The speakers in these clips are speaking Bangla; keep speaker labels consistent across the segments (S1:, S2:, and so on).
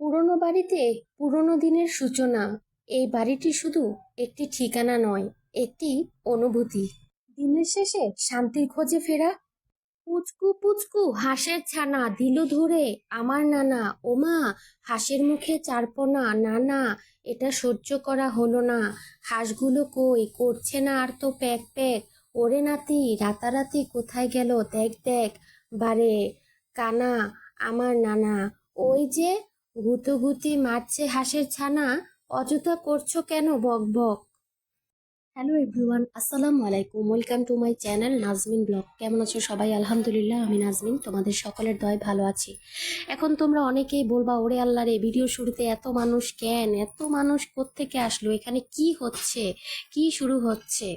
S1: পুরনো বাড়িতে পুরনো দিনের সূচনা। এই বাড়িটি শুধু একটি ঠিকানা নয়, একটি অনুভূতি। দিনের শেষে শান্তির খোঁজে ফেরা। পুচকু পুচকু হাঁসের ছানা দিল ধরে, আমার নানা, ওমা, হাঁসের মুখে চারপোনা, নানা, এটা সহ্য করা হলো না। হাঁসগুলো কই, করছে না আর তো প্যাক প্যাক। ওরে নাতি, রাতারাতি কোথায় গেল? দেখ দেখ, বারে, কানা, আমার নানা। ওই যে গুতোগুতি মারছে হাঁসের ছানা, অযথা করছ কেন বক বক? হ্যালো এভরিওয়ান আসসালামু আলাইকুম। Welcome to my channel Nazmin blog কেমন আছো সবাই? আলহামদুলিল্লাহ, আমি নাজমিন, তোমাদের সকলের দয় ভালো আছি। এখন তোমরা অনেকেই বলবা, ওরে আল্লাহ রে ভিডিও শুরুতে এত মানুষ কেন? এত মানুষ কোত্থেকে আসলো? এখানে কি হচ্ছে? কি শুরু হচ্ছে?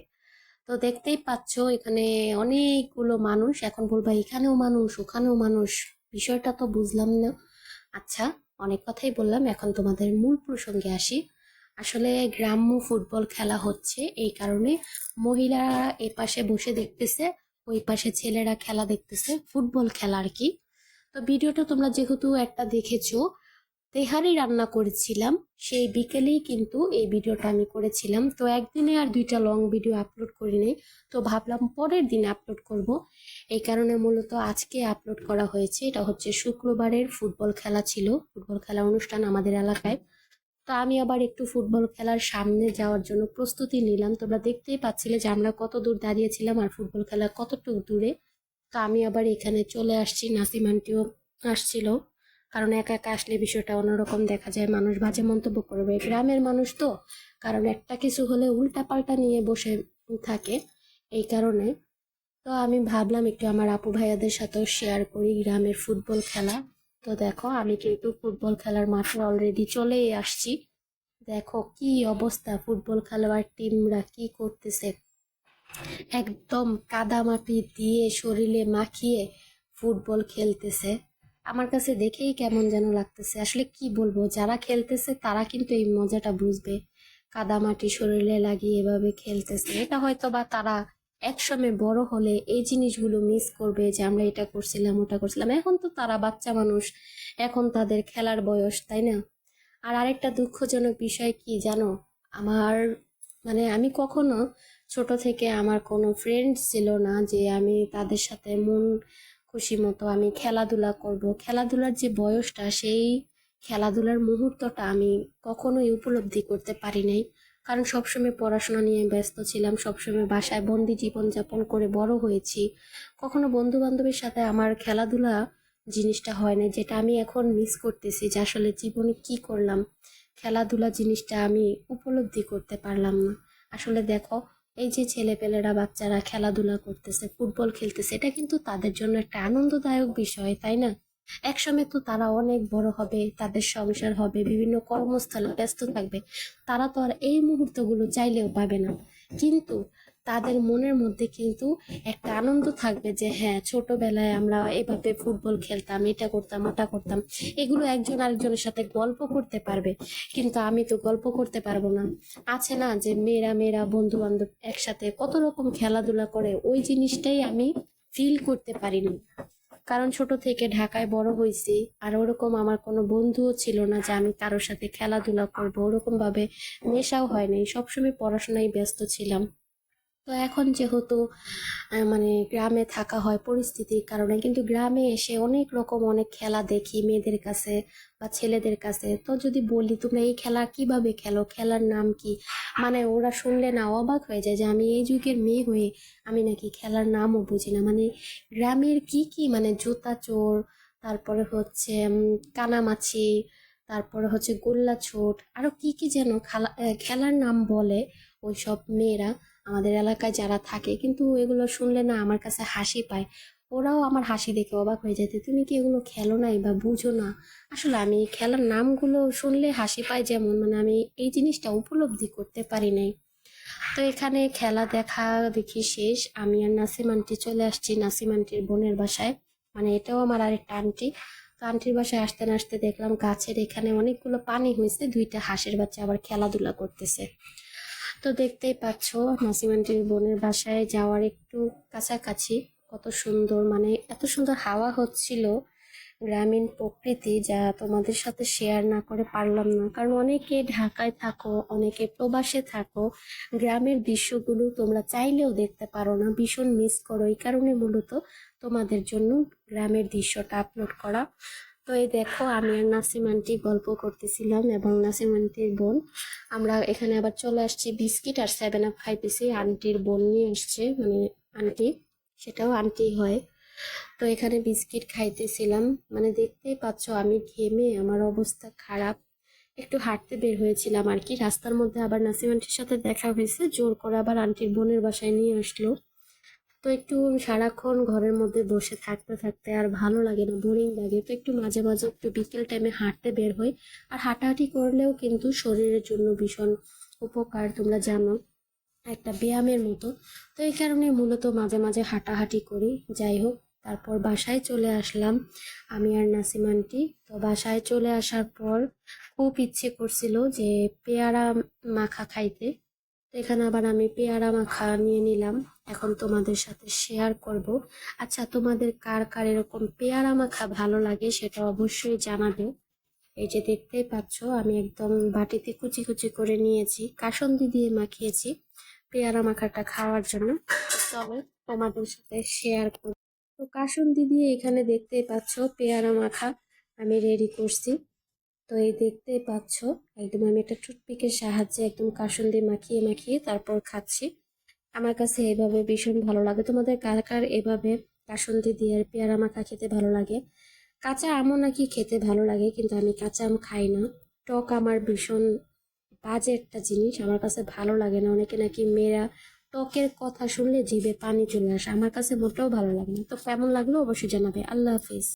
S1: তো দেখতেই পাচ্ছ, এখানে অনেকগুলো মানুষ। এখন বলবা, এখানেও মানুষ, ওখানেও মানুষ? বিষয়টা তো বুঝলাম না। আচ্ছা অনেক কথাই বললাম, এখন তোমাদের মূল প্রসঙ্গে আসি। আসলে গ্রাম্য ফুটবল খেলা হচ্ছে এই কারণে মহিলারা এ পাশে বসে দেখতেছে, ওই পাশে ছেলেরা খেলা দেখতেছে, ফুটবল খেলা আর কি। তো ভিডিওটা তোমরা যেহেতু একটা দেখেছ তেহারি রান্না করেছিলাম, সেই বিকেলেই কিন্তু এই ভিডিওটা আমি করেছিলাম। তো একদিনে আর দুইটা লং ভিডিও আপলোড করিনি তো ভাবলাম পরের দিন আপলোড করব। এই কারণে মূলত আজকে আপলোড করা হয়েছে, এটা হচ্ছে শুক্রবারের ফুটবল খেলা ছিল, ফুটবল খেলা অনুষ্ঠান আমাদের এলাকায়। তো আমি আবার একটু ফুটবল খেলার সামনে যাওয়ার জন্য প্রস্তুতি নিলাম। তোমরা দেখতেই পাচ্ছিলে যে আমরা কত দূর দাঁড়িয়েছিলাম আর ফুটবল খেলা কতটুকু দূরে। তো আমি আবার এখানে চলে আসছি নাসিমানটিও আসছিল। কারণ একা একা আসলে বিষয়টা অন্যরকম দেখা যায়। মানুষ বাজে মন্তব্য করবে। গ্রামের মানুষ তো, কারণ একটা কিছু হলে উল্টা পাল্টা নিয়ে বসে থাকে এই কারণে। তো আমি ভাবলাম একটু আমার আপু ভাইয়াদের সাথেও শেয়ার করি গ্রামের ফুটবল খেলা। তো দেখো, আমি কিন্তু ফুটবল খেলার মাঠে অলরেডি চলেই আসছি। দেখো কি অবস্থা, ফুটবল খেলোয়াড় টিমরা কি করতেছে। একদম কাদামাটি দিয়ে শরীরে মাখিয়ে ফুটবল খেলতেছে। আমার কাছে দেখেই কেমন যেন লাগতেছে। আসলে কি বলব, যারা খেলতেছে তারা কিন্তু এই মজাটা বুঝবে। কাদামাটি শরীরে লাগিয়ে এভাবে খেলতেছে। এটা হয়তো বা তারা একসময় বড় হলে এই জিনিসগুলো মিস করবে যে আমরা এটা করছিলাম, ওটা করছিলাম। এখন তো তারা বাচ্চা মানুষ, এখন তাদের খেলার বয়স, তাই না? আর আরেকটা দুঃখজনক বিষয় কি জানো? আমার মানে আমি কখনো ছোট থেকে আমার কোনো ফ্রেন্ড ছিল না যে আমি তাদের সাথে মন খুশি মতো আমি খেলাধুলা করব। খেলাধুলার যে বয়সটা, সেই খেলাধুলার মুহূর্তটা আমি কখনোই উপলব্ধি করতে পারি নাই। কারণ সবসময় পড়াশোনা নিয়ে ব্যস্ত ছিলাম, সবসময় বাসায় বন্দি জীবনযাপন করে বড় হয়েছি। কখনো বন্ধু বান্ধবের সাথে আমার খেলাধুলা জিনিসটা হয় না যেটা আমি এখন মিস করতেছি, যে আসলে জীবনে কি করলাম। খেলাধুলা জিনিসটা আমি উপলব্ধি করতে পারলাম না। আসলে দেখো এই যে ছেলেপেলেরা বাচ্চারা খেলাধুলা করতেছে, ফুটবল খেলতেছে, এটা কিন্তু তাদের জন্য একটা আনন্দদায়ক বিষয়, তাই না? একসময় তো তারা অনেক বড় হবে, তাদের সংসার হবে, বিভিন্ন কর্মস্থলে ব্যস্ত থাকবে, তারা তো আর এই মুহূর্তগুলো চাইলেও পাবে না। কিন্তু তাদের মনের মধ্যে কিন্তু একটা আনন্দ থাকবে যে হ্যাঁ ছোটবেলায় আমরা এভাবে ফুটবল খেলতাম, এটা করতাম, ওটা করতাম। এগুলো একজন আরেকজনের সাথে গল্প করতে পারবে। কিন্তু আমি তো গল্প করতে পারব না। আছে না যে, মেয়েরা মেয়েরা বন্ধু বান্ধব একসাথে কত রকম খেলাধুলা করে, ওই জিনিসটাই আমি ফিল করতে পারিনি। কারণ ছোট থেকে ঢাকায় বড় হয়েছি, আর ওরকম আমার কোনো বন্ধুও ছিল না যে, আমি কারোর সাথে খেলাধুলা করব। ওরকম ভাবে নেশাও হয়নি সবসময় পড়াশোনায় ব্যস্ত ছিলাম। তো এখন যেহেতু মানে গ্রামে থাকা হয় পরিস্থিতির কারণে, কিন্তু গ্রামে এসে অনেক রকম অনেক খেলা দেখি মেয়েদের কাছে বা ছেলেদের কাছে। তো যদি বলি তোমরা এই খেলা কীভাবে খেলো, খেলার নাম কি? মানে ওরা শুনলে না অবাক হয়ে যায় যে আমি এই যুগের মেয়ে হয়ে আমি নাকি খেলার নামও বুঝি না। মানে গ্রামের কি কি? মানে জুতা চোর, তারপরে হচ্ছে কানামাছি, তারপরে হচ্ছে গোল্লা ছোট আরও কি কি যেন খেলা খেলার নাম বলে ওই সব মেয়েরা আমাদের এলাকায় যারা থাকে, কিন্তু এগুলো শুনলে না আমার কাছে হাসি পায়। ওরাও আমার হাসি দেখে অবাক হয়ে যেতে তুমি কি এগুলো খেলো নাই বা বুঝো না? আসলে আমি খেলার নামগুলো শুনলে হাসি পায় যেমন মানে আমি এই জিনিসটা উপলব্ধি করতে পারি নাই। তো এখানে খেলা দেখা দেখি শেষ। আমি আর নাসিম আন্টি চলে আসছি নাসিম আন্টির বোনের বাসায়। মানে এটাও আমার আরেকটা আন্টি। তো আন্টির বাসায় আসতে না আসতে দেখলাম গাছের এখানে অনেকগুলো পানি হয়েছে, দুইটা হাঁসের বাচ্চা আবার খেলাধুলা করতেছে। তো দেখতেই পাচ্ছ নাসিমান্টির বোনের বাসায় যাওয়ার একটু কাছাকাছি। কত সুন্দর মানে এত সুন্দর হাওয়া হচ্ছিল গ্রামীণ প্রকৃতি যা তোমাদের সাথে শেয়ার না করে পারলাম না। কারণ অনেকে ঢাকায় থাকো, অনেকে প্রবাসে থাকো, গ্রামের দৃশ্যগুলো তোমরা চাইলেও দেখতে পারো না, ভীষণ মিস করো। এই কারণে মূলত তোমাদের জন্য গ্রামের দৃশ্যটা আপলোড করা। তো এই দেখো, আমি আর নাসিম গল্প করতেছিলাম এবং নাসিম আন্টির বোন। আমরা এখানে আবার চলে আসছি বিস্কিট আর সেভেন আপ খাইতেছি। আন্টির বোন নিয়ে আসছে মানে আন্টি, সেটাও আন্টি হয়। তো এখানে বিস্কিট খাইতেছিলাম। মানে দেখতেই পাচ্ছ, আমি ঘেমে, আমার অবস্থা খারাপ। একটু হাঁটতে বের হয়েছিলাম আর কি। রাস্তার মধ্যে আবার নাসিম আন্টির সাথে দেখা হয়েছে। জোর করে আবার আন্টির বোনের বাসায় নিয়ে আসলো। তো একটু সারাক্ষণ ঘরের মধ্যে বসে থাকতে থাকতে আর ভালো লাগে না বোরিং লাগে। তো একটু মাঝে মাঝে একটু বিকেল টাইমে হাঁটতে বের হই। আর হাঁটাহাঁটি করলেও কিন্তু শরীরের জন্য ভীষণ উপকার, তোমরা জানো, একটা ব্যায়ামের মতো। তো এই কারণে মূলত মাঝে মাঝে হাঁটাহাঁটি করি। যাই হোক, তারপর বাসায় চলে আসলাম আমি আর নাসিমানটি তো বাসায় চলে আসার পর খুব ইচ্ছে করছিল যে পেয়ারা মাখা খাইতে। এখানে আবার আমি পেয়ারা মাখা নিয়ে নিলাম। এখন তোমাদের সাথে শেয়ার করব। আচ্ছা তোমাদের কার কার এরকম পেয়ারা মাখা ভালো লাগে সেটা অবশ্যই জানাবে। এই যে দেখতেই পাচ্ছ, আমি একদম বাটিতে কুচি কুচি করে নিয়েছি। কাসন্দি দিয়ে মাখিয়েছি পেয়ারা মাখাটা খাওয়ার জন্য। তবে তোমাদের সাথে শেয়ার করি তো কাসন্দি দিয়ে এখানে দেখতেই পাচ্ছ পেয়ারা মাখা আমি রেডি করছি। তো এই দেখতে পাচ্ছ, একদম আমি একটা টুথপিকের সাহায্যে একদম কাসন্দি মাখিয়ে মাখিয়ে তারপর খাচ্ছি। আমার কাছে এভাবে ভীষণ ভালো লাগে। তোমাদের কার কার এভাবে কাসন্দি দিয়ে আর পেয়ারা মাখা খেতে ভালো লাগে। কাঁচা আমও নাকি খেতে ভালো লাগে, কিন্তু আমি কাঁচা আম খাই না। টক আমার ভীষণ বাজে একটা জিনিস, আমার কাছে ভালো লাগে না। অনেকে নাকি মেয়েরা টকের কথা শুনলে জিভে পানি চলে আসে, আমার কাছে মোটেও ভালো লাগে না। তো কেমন লাগল অবশ্যই জানাবে। আল্লাহ হাফিজ।